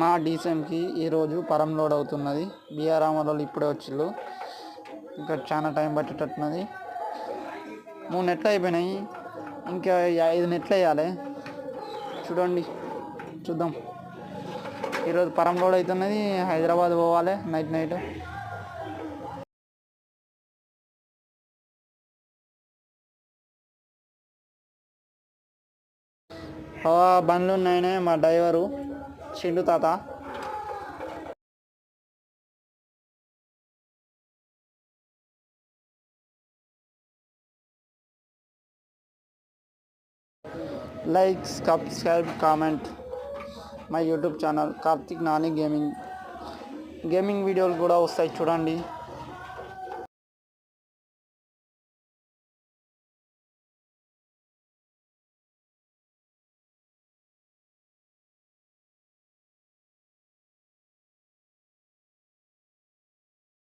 మా డీసీఎంకి ఈరోజు పరం లోడ్ అవుతున్నది. బీఆర్ వాళ్ళు ఇప్పుడే వచ్చిళ్ళు. ఇంకా చాలా టైం పట్టేటట్టున్నది. మూడు నెట్లు అయిపోయినాయి. ఇంకా ఐదు నెట్లు వేయాలి. చూడండి. చూద్దాం. ఈరోజు పరం లోడ్ అవుతున్నది. హైదరాబాద్ పోవాలి నైట్ నైట్. బండ్లు ఉన్నాయనే మా డ్రైవరు. చిండు తాత. Like subscribe comment my YouTube channel Karthik Nani gaming gaming వీడియోలు కూడా వస్తాయి చూడండి.